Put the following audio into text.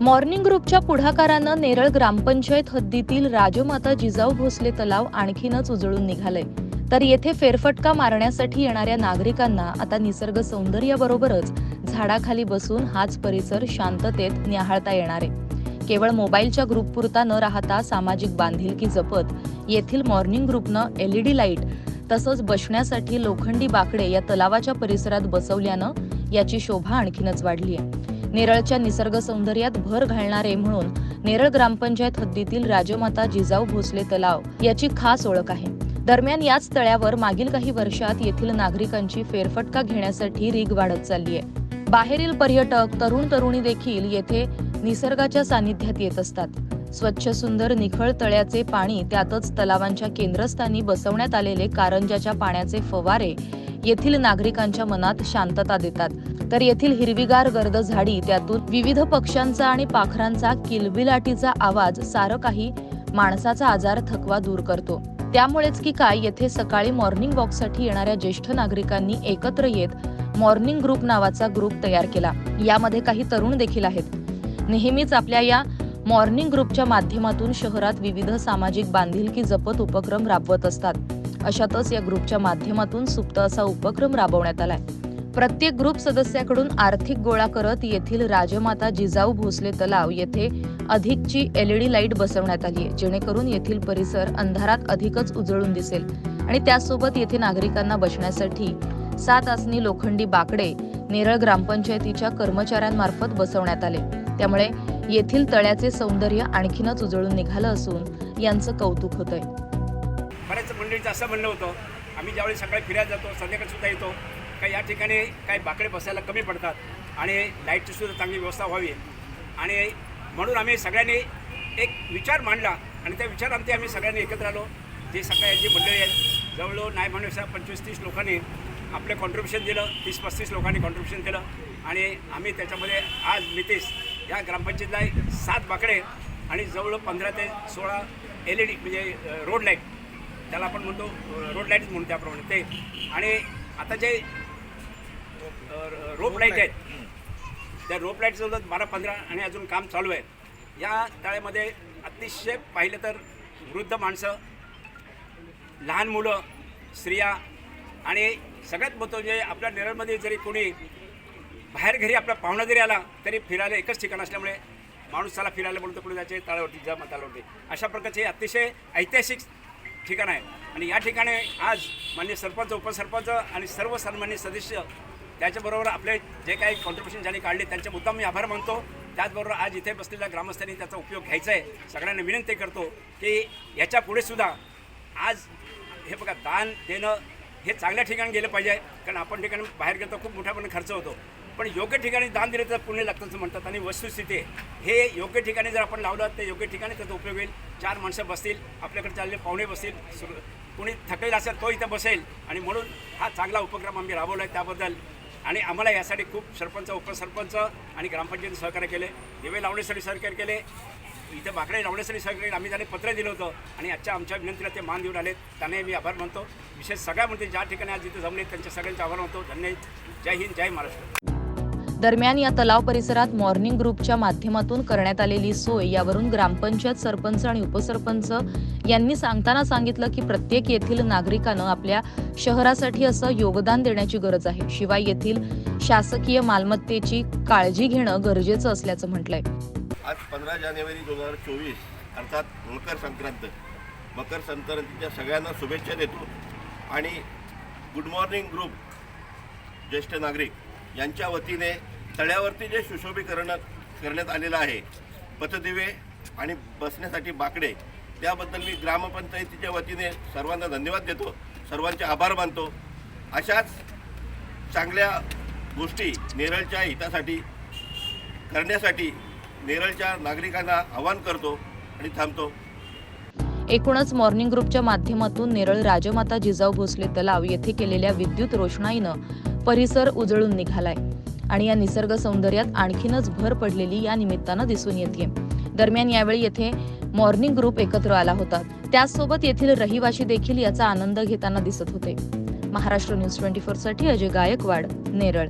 Morning ग्रुपच्या पुढाकारानं नेरळ ग्रामपंचायत हद्दीतील राजमाता जिजाऊ भोसले तलाव आणखीनच उजळून निघालय. तर येथे फेरफटका मारण्यासाठी येणाऱ्या नागरिकांना आता निसर्ग सौंदर्याबरोबरच झाडाखाली बसून हाच परिसर शांततेत न्याहाळता येणार. आहे केवळ मोबाईलच्या ग्रुपपुरता न राहता सामाजिक बांधिलकी जपत येथील मॉर्निंग ग्रुपनं एलईडी लाइट तसंच बसण्यासाठी लोखंडी बाकडे या तलावाच्या परिसरात बसवल्यानं याची शोभा आणखीनच वाढली आहे नेरळच्या निसर्ग सौंदर्यात भर घालणारे म्हणून नेरळ ग्रामपंचायत हद्दीतील राजमाता जिजाऊ भोसले तलाव याची खास ओळख आहे. दरम्यान याच तळ्यावर मागील काही वर्षात येथील नागरिकांची फेरफटका घेण्यासाठी रीग वाढत चालली आहे बाहेरील पर्यटक तरुण तरुणी देखील येथे निसर्गाच्या सानिध्यात येत असतात. स्वच्छ सुंदर निखळ तळ्याचे पाणी त्यातच तलावांच्या केंद्रस्थानी बसवण्यात आलेले कारंजाच्या पाण्याचे फवारे येथील नागरिकांच्या मनात शांतता देतात. तर येथील हिरवीगार गर्द झाडी त्यातून विविध पक्ष्यांचा आणि पाखरांचा किलबिलाटीचा आवाज सारं काही माणसाचा आजार थकवा दूर करतो. त्यामुळेच की काय येथे सकाळी मॉर्निंग वॉकसाठी येणाऱ्या ज्येष्ठ नागरिकांनी एकत्र येत मॉर्निंग ग्रुप नावाचा ग्रुप तयार केला. यामध्ये काही तरुण देखील आहेत. नेहमीच आपल्या या मॉर्निंग ग्रुपच्या माध्यमातून शहरात विविध सामाजिक बांधिलकी जपत उपक्रम राबवत असतात. अशातच या ग्रुपच्या माध्यमातून सुप्त असा उपक्रम राबवण्यात आलाय. प्रत्येक ग्रुप सदस्याकडून आर्थिक गोळा करत येथील राजमाता जिजाऊ भोसले तलाव येथे अधिकची एलईडी लाइट बसवण्यात आली आहे. जेणेकरून येथील परिसर अंधारात अधिकच उजळून दिसेल. आणि त्यासोबत येथे नागरिकांना बसण्यासाठी सात आसनी लोखंडी बाकडे नेरळ ग्रामपंचायतीच्या कर्मचाऱ्यांमार्फत बसवण्यात आले. त्यामुळे येथील तळ्याचे सौंदर्य आणखीनच उजळून निघालं असून यांचं कौतुक होतंय. बऱ्याच मंडळीचं असं म्हणणं होतं आम्ही ज्यावेळी सकाळी फिरायला जातो संध्याकाळी सुद्धा येतो का या ठिकाणी काही बाकडे बसायला कमी पडतात आणि लाईटची सुद्धा चांगली व्यवस्था व्हावी. आणि म्हणून आम्ही सगळ्यांनी एक विचार मांडला आणि त्या विचारांती आम्ही सगळ्यांनी एकत्र आलो. जे सगळ्या जी मंडळी आहेत जवळजवळ नाही म्हणण्यापेक्षा पंचवीस तीस लोकांनी आपलं कॉन्ट्रीब्युशन दिलं तीस पस्तीस लोकांनी कॉन्ट्रीब्युशन केलं. आणि आम्ही त्याच्यामध्ये आज नितीश या ग्रामपंचायतीला सात बाकडे आणि जवळ पंधरा ते सोळा एल ई डी म्हणजे रोड लाइट त्याला आपण म्हणतो रोड लाईटच म्हणतो त्याप्रमाणे. ते आणि आता जे रोप लाइट आहेत. त्या रोप लाइट जवळ बारा पंधरा आणि अजून काम चालू आहे या तळ्यामध्ये अतिशय पाहिलं तर वृद्ध माणसं लहान मुलं स्त्रिया आणि सगळ्यात महत्त्व म्हणजे आपल्या नेरळमध्ये जरी कोणी बाहेर घरी आपला पाहुणा जरी आला तरी फिरायला एकच ठिकाण असल्यामुळे माणूस त्याला फिरायला म्हणतो कुठे जायचे तळावरती जा तळावरती अशा प्रकारचे अतिशय ऐतिहासिक ठिकाण आहे. आणि या ठिकाणी आज मान्य सरपंच उपसरपंच आणि सर्व सन्मान्य सदस्य त्याच्याबरोबर आपले जे काही कॉन्ट्रिब्युशन ज्यांनी काढले त्यांचे मुद्दा मी आभार मानतो. त्याचबरोबर आज इथे बसलेल्या ग्रामस्थांनी त्याचा उपयोग घ्यायचा आहे सगळ्यांना विनंती करतो की याच्या पुढेसुद्धा आज हे बघा दान देणं हे चांगल्या ठिकाणी गेलं पाहिजे कारण आपण ठिकाणी बाहेर गेलो तर खूप मोठ्यापणे खर्च होतो. पण योग्य ठिकाणी दान दिलं तर पुण्य लागतं असं म्हणतात आणि वस्तुस्थिती हे योग्य ठिकाणी जर आपण लावलं तर योग्य ठिकाणी त्याचा उपयोग होईल. चार माणसं बसतील आपल्याकडे चालले पाहुणे बसतील सु- कोणी थकलेला असेल तो इथं बसेल. आणि म्हणून हा चांगला उपक्रम आम्ही राबवला आहे त्याबद्दल आणि आम्हाला यासाठी खूप सरपंच उपसरपंच आणि ग्रामपंचायत सहकार्य केले. दिवे लावण्यासाठी सहकार्य केले. इथं बाकडे लावण्यासाठी सहकार्य केले. आम्ही त्यांनी पत्र दिलं होतं. आणि आजच्या आमच्या विनंतीला ते मान देऊन आलेत. त्यांनाही मी आभार मानतो. विशेष सगळ्या म्हणजे ज्या ठिकाणी आज जिथे जमले त्यांच्या सगळ्यांचे आभार मानतो. धन्य जय हिंद जय महाराष्ट्र. दरम्यान या तलाव परिसरात मॉर्निंग ग्रुपच्या माध्यमातून करण्यात आलेली सोय यावरून ग्रामपंचायत सरपंच आणि उपसरपंच यांनी सांगताना सांगितलं की प्रत्येक येथील नागरिकानं आपल्या शहरासाठी असं योगदान देण्याची गरज आहे. शिवाय येथील शासकीय मालमत्तेची काळजी घेणं गरजेचं असल्याचं म्हटलंय. आज पंधरा जानेवारी दोन हजार चोवीस अर्थात मकर संक्रांत मकर संक्रांतीच्या सगळ्यांना शुभेच्छा देतो. आणि गुड मॉर्निंग ग्रुप ज्येष्ठ नागरिक यांच्या वतीने तळ्यावरती जे सुशोभीकरण करण्यात आलेलं आहे पथदिवे आणि बसण्यासाठी बाकडे त्याबद्दल मी ग्रामपंचायतीच्या वतीने सर्वांना धन्यवाद देतो. सर्वांचे आभार मानतो. अशाच चांगल्या गोष्टी नेरळच्या हितासाठी करण्यासाठी नेरळच्या नागरिकांना आवाहन करतो आणि थांबतो. एकूणच मॉर्निंग ग्रुपच्या माध्यमातून नेरळ राजमाता जिजाऊ भोसले तलाव येथे केलेल्या विद्युत रोषणाईनं परिसर उजळून निघालाय. आणि या निसर्ग सौंदर्यात आणखीनच भर पडलेली या निमित्तानं दिसून येते दरम्यान यावेळी येथे मॉर्निंग ग्रुप एकत्र आला होता. त्याचसोबत येथील रहिवासी देखील याचा आनंद घेताना दिसत होते. महाराष्ट्र न्यूज ट्वेंटी फोरसाठी अजय गायकवाड नेरळ.